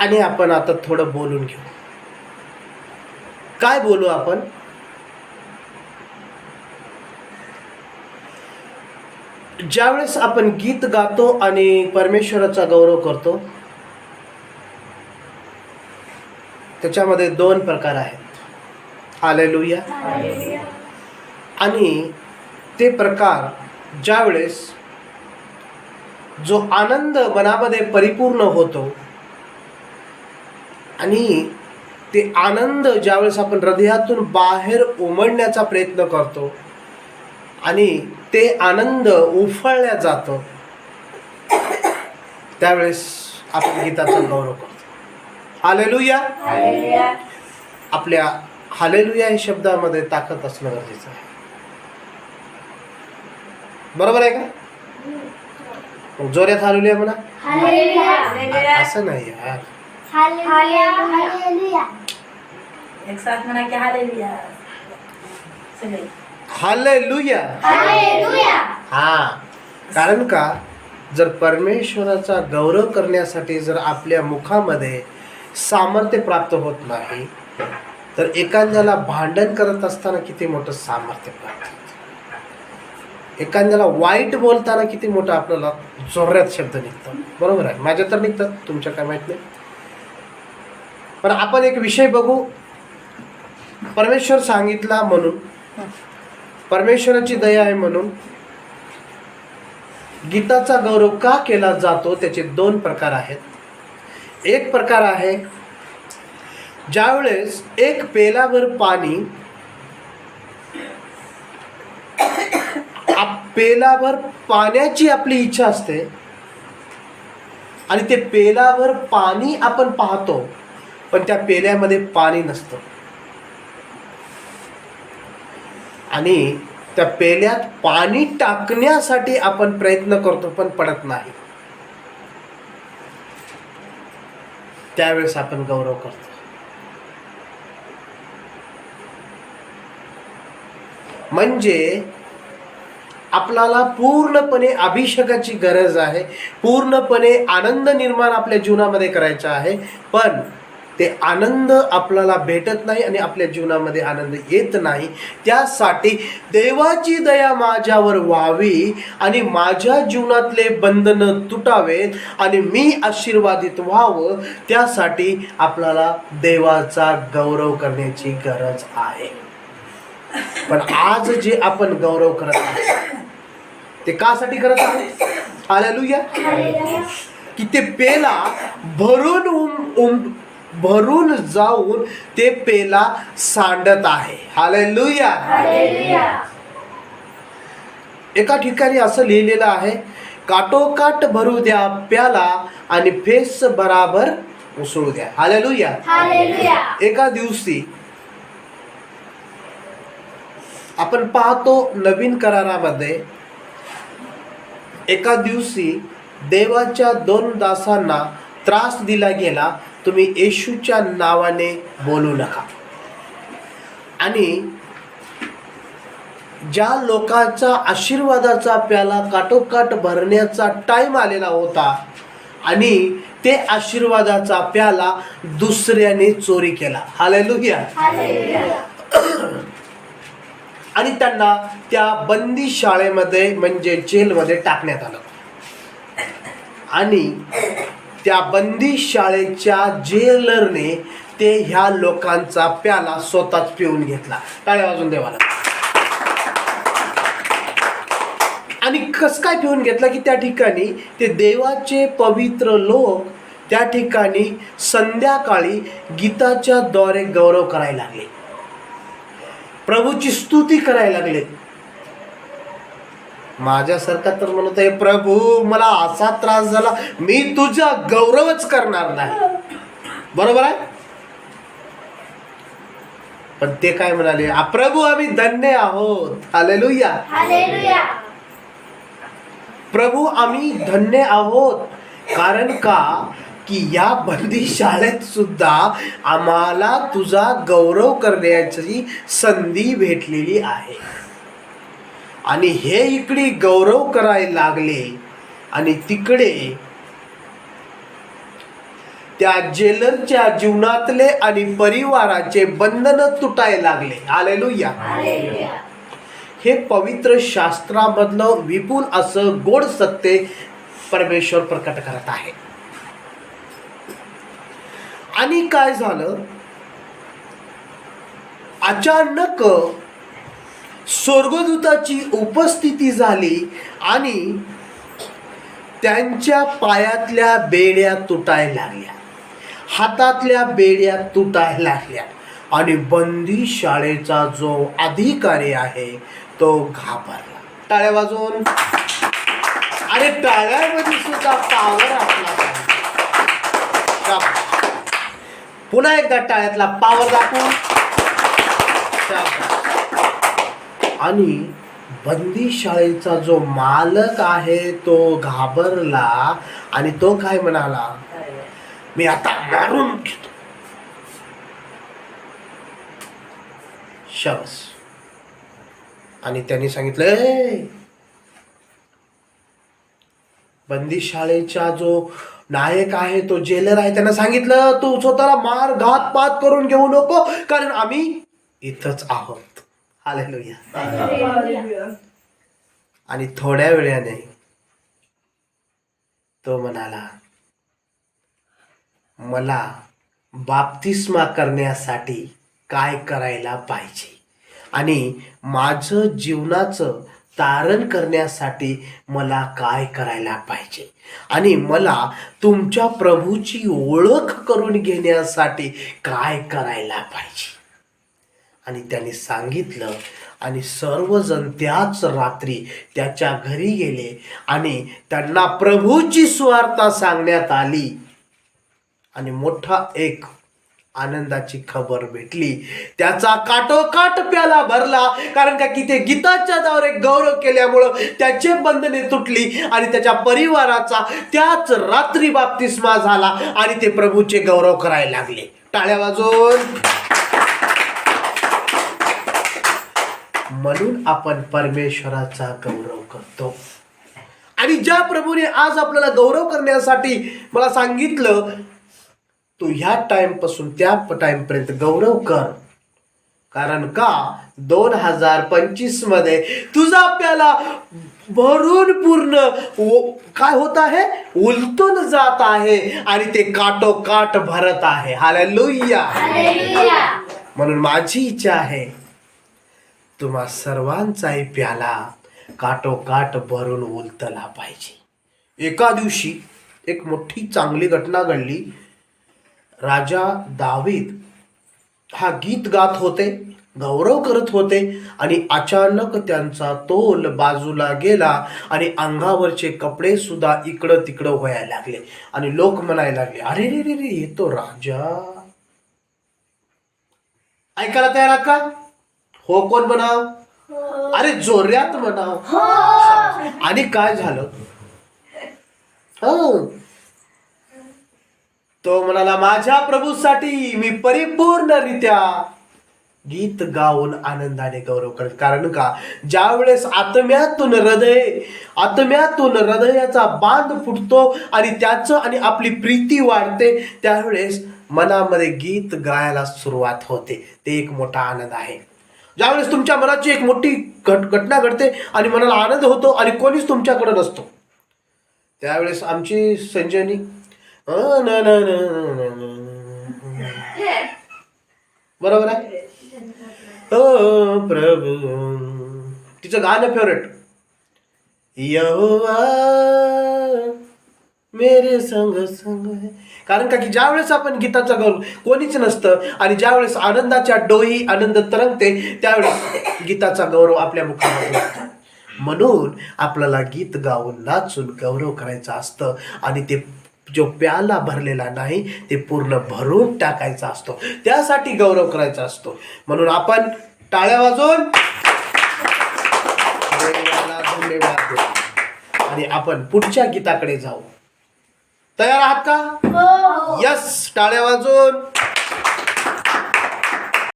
आणि आपण आता थोडं बोलून घेऊ. काय बोलू आपण? ज्यावेळेस आपण गीत गातो आणि परमेश्वराचा गौरव करतो त्याच्यामध्ये दोन प्रकार आहेत. हालेलुया. आणि ते प्रकार ज्यावेळेस जो आनंद मनामध्ये परिपूर्ण होतो आणि ते आनंद ज्यावेळेस आपण हृदयातून बाहेर उमडण्याचा प्रयत्न करतो आणि ते आनंद उफळल्या जातो त्यावेळेस आपण गीताचा गौरव करतो. हालेलुया. आपल्या हालेलुया या शब्दामध्ये ताकद असणं गरजेचं आहे. बरोबर आहे का? जोरात हालेलुया म्हणा. असं नाही यार. एक साथ म्हणा की हालेलुया सगळे. हालेलुया हा. कारण का? जर परमेश्वराचा गौरव करण्यासाठी जर आपल्या मुखामध्ये सामर्थ्य प्राप्त होत नाही तर एखाद्याला भांडण करत असताना किती मोठं सामर्थ्य प्राप्त होतं. एखाद्याला वाईट बोलताना किती मोठं आपल्याला जोरात शब्द निघतात. बरोबर आहे? माझ्या तर निघतात तुमच्या काय माहीत नाही. पण आपण एक विषय बघू. परमेश्वर सांगितला म्हणून. परमेश्वराची दया आहे म्हणून. गीताचा गौरव का केला जातो त्याचे दोन प्रकार आहेत. एक प्रकार आहे ज्यावेळेस एक पेलावर पाणी आप- पेलावर पाण्याची आपली इच्छा असते आणि ते पेलावर पाणी आपण पाहतो. पण त्या पेल्यामध्ये पाणी नसतं. आणि त्या पेल्यात पाणी टाकण्यासाठी आपण प्रयत्न करतो पण पडत नाही. त्यावेळेस आपण गौरव करतो. म्हणजे आपल्याला पूर्णपणे अभिषेकाची गरज आहे. पूर्णपणे आनंद निर्माण आपल्या जीवनामध्ये करायचा आहे. पण ते आनंद आपल्याला भेटत नाही आणि आपल्या जीवनामध्ये आनंद येत नाही. त्यासाठी देवाची दया माझ्यावर व्हावी आणि माझ्या जीवनातले बंधनं तुटावेत आणि मी आशीर्वादित व्हावं. त्यासाठी आपल्याला देवाचा गौरव करण्याची गरज आहे. पण आज जे आपण गौरव करत आहोत ते कासाठी करत आहोत? हालेलुया की ते पेला भरून उम उम भरून जाऊन ते पेला सांडत आहे. हालेलुया एका ठिकाणी असं लिहिलेलं आहे काटोकाट भरू द्या प्याला आणि फेस बराबर उसळू द्या. हालेलुया एका दिवशी आपण पाहतो नवीन करारामध्ये एका दिवशी देवाच्या दोन दासांना त्रास दिला गेला तुम्ही येशूच्या नावाने बोलू नका. आणि ज्या लोकांचा आशीर्वादाचा प्याला काटोकाट भरण्याचा टाईम आलेला होता आणि ते आशीर्वादाचा प्याला दुसऱ्याने चोरी केला. हालेलुया आणि त्यांना त्या बंदी शाळेमध्ये म्हणजे जेलमध्ये टाकण्यात आलं. आणि त्या बंदी शाळेच्या जेलरने ते ह्या लोकांचा प्याला स्वतःच पिऊन घेतला. काय वाजून देवाला? आणि कस काय पिऊन घेतला की त्या ठिकाणी ते देवाचे पवित्र लोक त्या ठिकाणी संध्याकाळी गीताच्या द्वारे गौरव करायला लागले. प्रभूची स्तुती करायला लागले. माझ्यासारखा तर म्हणत आहे प्रभू मला असा त्रास झाला मी तुझा गौरवच करणार नाही. बरोबर आहे? पण ते काय म्हणाले "आ, प्रभू आम्ही धन्य आहोत. हालेलुया प्रभू आम्ही धन्य आहोत. कारण का? की या बंदी शाळेत सुद्धा आम्हाला तुझा गौरव करण्याची संधी भेटलेली आहे. आणि हे इकडे गौरव करायला लागले. आणि तिकडे त्या जेलरच्या जीवनातले आणि परिवाराचे बंधन तुटायला लागले. हालेलुया. हे पवित्र शास्त्रामधलं विपुल असं गोड सत्य परमेश्वर प्रकट करत आहे. आणि काय झालं? अचानक स्वर्गदूताची उपस्थिती झाली आणि त्यांच्या पायातल्या बेड्या तुटायला लागल्या. हातातल्या बेड्या तुटायला लागल्या. आणि बंदी शाळेचा जो अधिकारी आहे तो घाबरला. टाळ्या वाजवून. अरे टाळ्यामध्ये सुद्धा पावर आपला पुन्हा एकदा टाळ्यातला पावर दाखवू आणि बंदी शाळेचा जो मालक आहे तो घाबरला आणि तो काय म्हणाला? मी आता मारून घेतो. शबस. आणि त्यांनी सांगितलं बंदी शाळेचा जो नायक आहे तो जेलर आहे. त्यांना सांगितलं तू स्वतःला मार घात पात करून घेऊ नको कारण आम्ही इथंच आहोत. हालेलुया. आणि थोड्या वेळाने तो म्हणाला मला बाप्तिस्मा करण्यासाठी काय करायला पाहिजे? आणि माझं जीवनाचं तारण करण्यासाठी मला काय करायला पाहिजे? आणि मला तुमच्या प्रभूची ओळख करून घेण्यासाठी काय करायला पाहिजे? आणि त्यांनी सांगितलं आणि सर्वजण त्याच रात्री त्याच्या घरी गेले आणि त्यांना प्रभूची सुवार्ता सांगण्यात आली. आणि मोठा एक आनंदाची खबर भेटली. त्याचा काटोकाट प्याला भरला कारण का की ते गीताच्या द्वारे गौरव केल्यामुळं त्याचे बंधने तुटली आणि त्याच्या परिवाराचा त्याच रात्री बाप्तिस्मा झाला आणि ते प्रभूचे गौरव करायला लागले. टाळ्या वाजून म्हणून आपण परमेश्वराचा गौरव करतो. आणि ज्या प्रभूने आज आपल्याला गौरव करण्यासाठी मला सांगितलं तू ह्या टाइमपासून त्या टाइम पर्यंत गौरव कर. कारण का? दोन हजार पंचवीसमध्ये तुझा प्याला भरून पूर्ण काय होत आहे? उलटून जात आहे आणि ते काटोकाट भरत आहे. हालेलुया म्हणून माझी इच्छा आहे तुम्हा सर्वांचाही प्याला काटोकाट भरून उलतला पाहिजे. एका दिवशी एक मोठी चांगली घटना घडली. राजा दावीद हा गीत गात होते गौरव करत होते आणि अचानक त्यांचा तोल बाजूला गेला आणि अंगावरचे कपडे सुद्धा इकडं तिकडं व्हायला लागले आणि लोक म्हणायला लागले अरे रे रे रे येतो राजा. ऐकायला तयार आहात का? हो कोण म्हणाव अरे जोऱ्यात म्हणाव आणि काय झालं? हं. तो म्हणाला माझ्या प्रभूसाठी मी परिपूर्णरित्या गीत गाऊन आनंदाने गौरव करत. कारण का? ज्या वेळेस आत्म्यातून हृदय आत्म्यातून हृदयाचा बांध फुटतो आणि त्याचं आणि आपली प्रीती वाढते त्यावेळेस मनामध्ये गीत गायला सुरुवात होते. ते एक मोठा आनंद आहे. ज्यावेळेस तुमच्या मनाची एक मोठी घट घटना घडते आणि मनाला आनंद होतो आणि कोणीच तुमच्याकडे नसतो त्यावेळेस आमची संजयनी न, न, न, बरोबर आहे ओ प्रभू तिचं गाणं फेवरेट यहोवा मेरे संग संग कारण का की ज्यावेळेस आपण गीताचा गौरव कोणीच नसतं आणि ज्यावेळेस आनंदाच्या डोई आनंद तरंगते त्यावेळेस गीताचा गौरव आपल्या मुखामध्ये म्हणून आपल्याला गीत गाऊन नाचून गौरव करायचा असतं आणि ते जो प्याला भरलेला नाही ते पूर्ण भरून टाकायचा असतो. त्यासाठी गौरव करायचा असतो. म्हणून आपण टाळ्या वाजवून धन्यवाद आणि आपण पुढच्या गीताकडे जाऊ. तयार आहात का? यस टाळ्या वाजवून